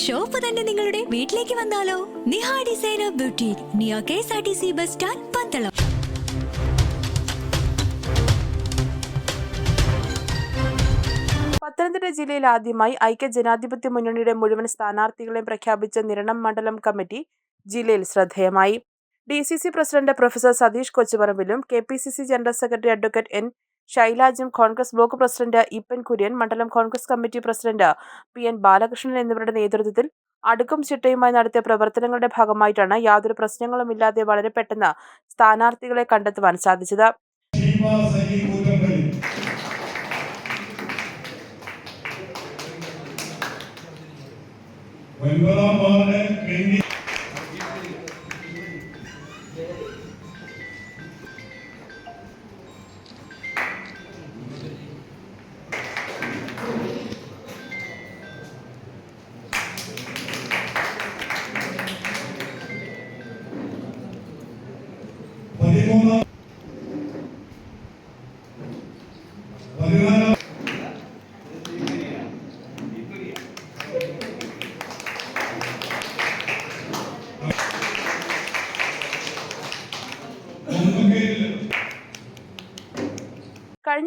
Shop തന്നെ നിങ്ങളുടെ വീട്ടിലേക്ക് വന്നാലോ? നിഹ ഡിസൈനർ ബ്യൂട്ടി നിയ K S R T C bus stand Pandalam. Pathanamthitta ജില്ലയിൽ ആദ്യമായി ഐക്യ ജനാധിപത്യ മുന്നണിയുടെ മുഴുവൻ സ്ഥാനാർത്ഥികളെയും പ്രഖ്യാപിച്ച നിരണം മണ്ഡലം കമ്മിറ്റി ജില്ലയിൽ ശ്രദ്ധേയമായി. D C C president professor Satheesh കൊച്ചുപറമ്പിലും K P C C general secretary advocate N ശൈലാജും Congress block president ഇപ്പൻ Kurian മണ്ഡലം Congress committee president P N Balakrishnan എന്നിവരുടെ നേതൃത്വത്തിൽ അടുക്കും ചിട്ടയുമായി നടത്തിയ പ്രവർത്തനങ്ങളുടെ ഭാഗമായിട്ടാണ് യാതൊരു പ്രശ്നങ്ങളുമില്ലാതെ വളരെ പെട്ടെന്ന് സ്ഥാനാർത്ഥികളെ കണ്ടെത്തുവാൻ സാധിച്ചത്. ഒൻപതാം വാർഡ് കഴിഞ്ഞ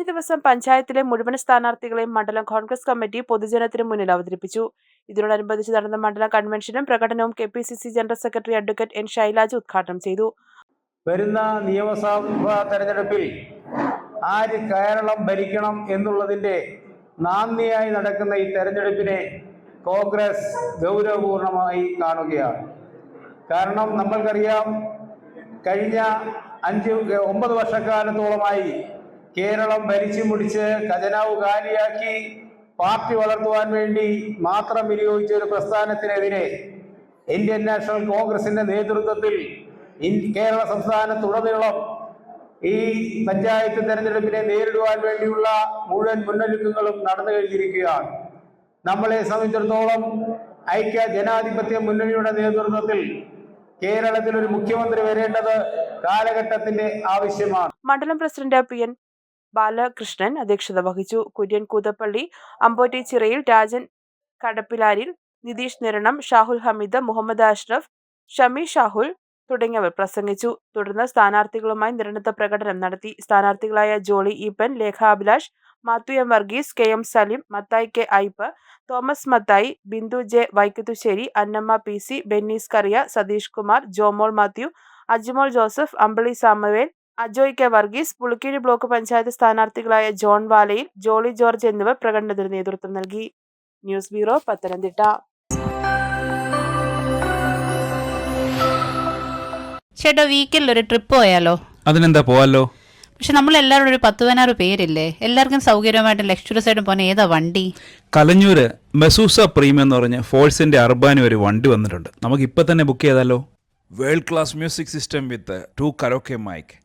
ദിവസം പഞ്ചായത്തിലെ മുഴുവൻ സ്ഥാനാർത്ഥികളെയും മണ്ഡലം കോൺഗ്രസ് കമ്മിറ്റി പൊതുജനത്തിന് മുന്നിൽ അവതരിപ്പിച്ചു. ഇതിനോടനുബന്ധിച്ച് നടന്ന മണ്ഡലം കൺവെൻഷനും പ്രകടനവും K general secretary advocate N Shailaj ഉദ്ഘാടനം ചെയ്തു. വരുന്ന നിയമസഭാ തെരഞ്ഞെടുപ്പിൽ ആര് കേരളം ഭരിക്കണം എന്നുള്ളതിന്റെ നാന്ദിയായി നടക്കുന്ന ഈ തെരഞ്ഞെടുപ്പിനെ കോൺഗ്രസ് ഗൗരവപൂർണമായി കാണുകയാണ്. കാരണം നമ്മൾക്കറിയാം കഴിഞ്ഞ അഞ്ച് ഒമ്പത് വർഷക്കാലത്തോളമായി കേരളം ഭരിച്ചു മുടിച്ച് ഖജനാവ് കാലിയാക്കി പാർട്ടി വളർത്തുവാൻ വേണ്ടി മാത്രം വിനിയോഗിച്ച ഒരു പ്രസ്ഥാനത്തിനെതിരെ ഇന്ത്യൻ നാഷണൽ കോൺഗ്രസിന്റെ നേതൃത്വത്തിൽ ഇൻ- കേരള സംസ്ഥാനത്തുടനീളം ഈ പഞ്ചായത്ത് തെരഞ്ഞെടുപ്പിനെ നേരിടുവാൻ വേണ്ടിയുള്ള മുഴുവൻ മുന്നൊരുക്കങ്ങളും നടന്നു കഴിഞ്ഞിരിക്കുകയാണ്. നമ്മളെ സംബന്ധിച്ചിടത്തോളം ഐക്യ ജനാധിപത്യ മുന്നണിയുടെ നേതൃത്വത്തിൽ കേരളത്തിൽ ഒരു മുഖ്യമന്ത്രി വരേണ്ടത് കാലഘട്ടത്തിന്റെ ആവശ്യമാണ്. മണ്ഡലം പ്രസിഡന്റ് പി എൻ ബാലകൃഷ്ണൻ അധ്യക്ഷത വഹിച്ചു. കുര്യൻ കൂതപ്പള്ളി അമ്പോറ്റി ചിറയിൽ രാജൻ കടപ്പിലാരിൽ നിതീഷ് നിരണം ഷാഹുൽ ഹമീദ് മുഹമ്മദ് അഷ്റഫ് ഷമി ഷാഹുൽ തുടങ്ങിയവർ പ്രസംഗിച്ചു. തുടർന്ന് സ്ഥാനാർത്ഥികളുമായി നിരന്തര പ്രകടനം നടത്തി. സ്ഥാനാർത്ഥികളായ Jolly Eapen Lekha Abhilash Mathew M Varghese K M Saleem Mathai K Aipe Thomas Mathai Bindu J Vaikathussery Annamma P C Bennis Kariya Satheesh Kumar Jomol Mathew Ajimol Joseph Ambili Samuel Ajoy K Varghese Pulikeezhu block panchayat സ്ഥാനാർത്ഥികളായ John Valayil Jolly George എന്നിവർ പ്രകടനത്തിന് നേതൃത്വം നൽകി. News bureau Pathanamthitta. ചേട്ടാ വീക്കെൻഡിൽ ഒരു trip പോയാലോ? അതിനെന്താ പോവാലോ? പക്ഷെ നമ്മൾ എല്ലാവരും ഒരു പത്ത് പതിനാറ് പേരില്ലേ? എല്ലാവർക്കും സൗകര്യമായിട്ട് ലക്ഷറസ് ആയിട്ട് പോകുന്ന ഏതാ വണ്ടി? കലഞ്ഞൂര് മെസൂസ പ്രീമിയം എന്ന് പറഞ്ഞ ഫോഴ്സിന്റെ അർബാനി ഒരു വണ്ടി വന്നിട്ടുണ്ട്. നമുക്ക് ഇപ്പൊ തന്നെ ബുക്ക് ചെയ്താലോ world class music system with two karaoke mic